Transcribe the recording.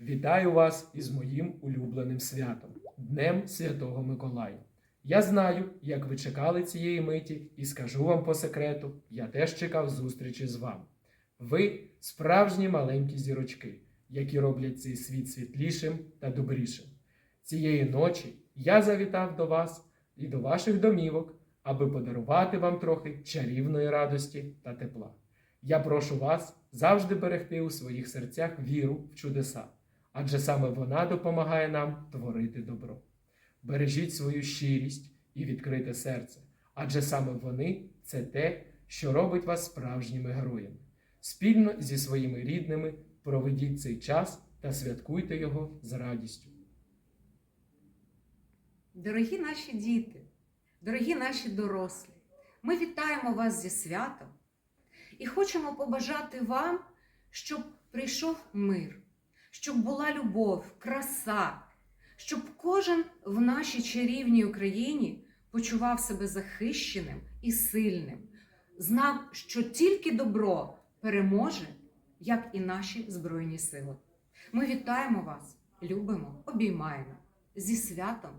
Вітаю вас із моїм улюбленим святом Днем Святого Миколая. Я знаю, як ви чекали цієї миті, і скажу вам по секрету, я теж чекав зустрічі з вами. Ви справжні маленькі зірочки, які роблять цей світ світлішим та добрішим. Цієї ночі я завітав до вас і до ваших домівок, аби подарувати вам трохи чарівної радості та тепла. Я прошу вас завжди берегти у своїх серцях віру в чудеса, адже саме вона допомагає нам творити добро. Бережіть свою щирість і відкрите серце, адже саме вони це те, що робить вас справжніми героями. Спільно зі своїми рідними проведіть цей час та святкуйте його з радістю. Дорогі наші діти, дорогі наші дорослі, ми вітаємо вас зі святом і хочемо побажати вам, щоб прийшов мир, щоб була любов, краса, щоб кожен в нашій чарівній Україні почував себе захищеним і сильним, знав, що тільки добро переможе, як і наші Збройні Сили. Ми вітаємо вас, любимо, обіймаємо зі святом